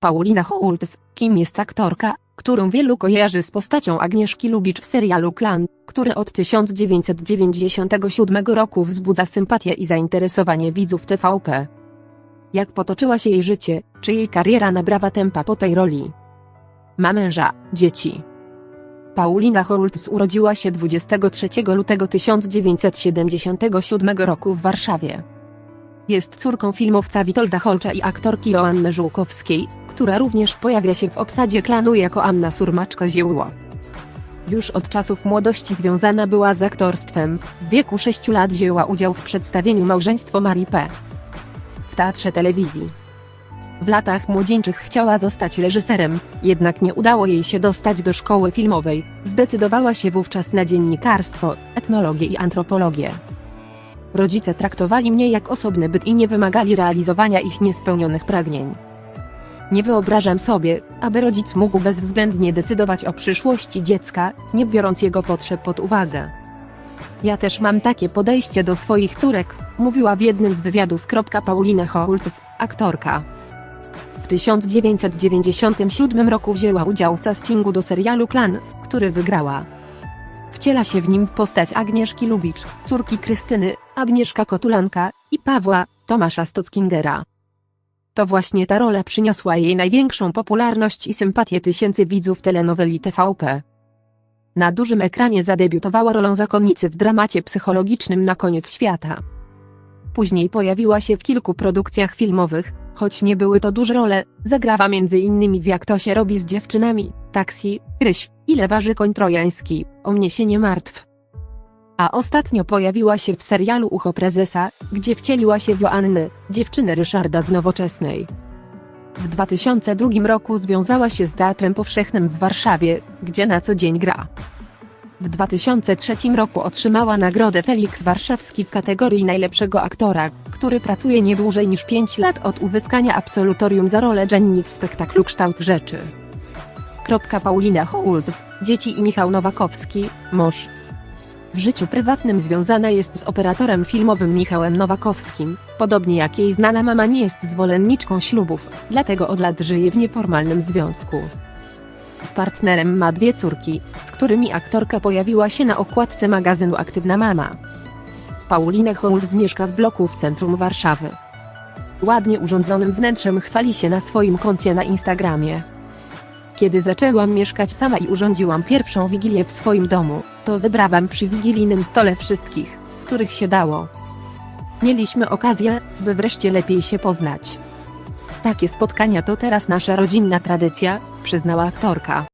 Paulina Holtz, kim jest aktorka, którą wielu kojarzy z postacią Agnieszki Lubicz w serialu Klan, który od 1997 roku wzbudza sympatię i zainteresowanie widzów TVP. Jak potoczyła się jej życie, czy jej kariera nabrała tempa po tej roli? Ma męża, dzieci. Paulina Holtz urodziła się 23 lutego 1977 roku w Warszawie. Jest córką filmowca Witolda Holcza i aktorki Joanny Żółkowskiej, która również pojawia się w obsadzie klanu jako Anna Surmaczko-Ziełło. Już od czasów młodości związana była z aktorstwem, w wieku 6 lat wzięła udział w przedstawieniu Małżeństwo Marii P. w teatrze telewizji. W latach młodzieńczych chciała zostać reżyserem, jednak nie udało jej się dostać do szkoły filmowej, zdecydowała się wówczas na dziennikarstwo, etnologię i antropologię. Rodzice traktowali mnie jak osobny byt i nie wymagali realizowania ich niespełnionych pragnień. Nie wyobrażam sobie, aby rodzic mógł bezwzględnie decydować o przyszłości dziecka, nie biorąc jego potrzeb pod uwagę. Ja też mam takie podejście do swoich córek, mówiła w jednym z wywiadów. Paulina Holtz, aktorka. W 1997 roku wzięła udział w castingu do serialu Klan, który wygrała. Wciela się w nim postać Agnieszki Lubicz, córki Krystyny, Agnieszka Kotulanka i Pawła, Tomasza Stockingera. To właśnie ta rola przyniosła jej największą popularność i sympatię tysięcy widzów telenoweli TVP. Na dużym ekranie zadebiutowała rolą zakonnicy w dramacie psychologicznym Na koniec świata. Później pojawiła się w kilku produkcjach filmowych, choć nie były to duże role, zagrała m.in. w Jak to się robi z dziewczynami, Taksi, Ryś, Ile waży koń trojański, O mnie się nie martw. A ostatnio pojawiła się w serialu Ucho Prezesa, gdzie wcieliła się w Joanny, dziewczynę Ryszarda z Nowoczesnej. W 2002 roku związała się z Teatrem Powszechnym w Warszawie, gdzie na co dzień gra. W 2003 roku otrzymała nagrodę Felix Warszawski w kategorii najlepszego aktora, który pracuje nie dłużej niż 5 lat od uzyskania absolutorium za rolę Jenny w spektaklu Kształt Rzeczy. Paulina Holtz, dzieci i Michał Nowakowski, mąż. W życiu prywatnym związana jest z operatorem filmowym Michałem Nowakowskim, podobnie jak jej znana mama nie jest zwolenniczką ślubów, dlatego od lat żyje w nieformalnym związku. Z partnerem ma dwie córki, z którymi aktorka pojawiła się na okładce magazynu Aktywna Mama. Paulina Holtz mieszka w bloku w centrum Warszawy. Ładnie urządzonym wnętrzem chwali się na swoim koncie na Instagramie. Kiedy zaczęłam mieszkać sama i urządziłam pierwszą wigilię w swoim domu, to zebrałam przy wigilijnym stole wszystkich, których się dało. Mieliśmy okazję, by wreszcie lepiej się poznać. Takie spotkania to teraz nasza rodzinna tradycja, przyznała aktorka.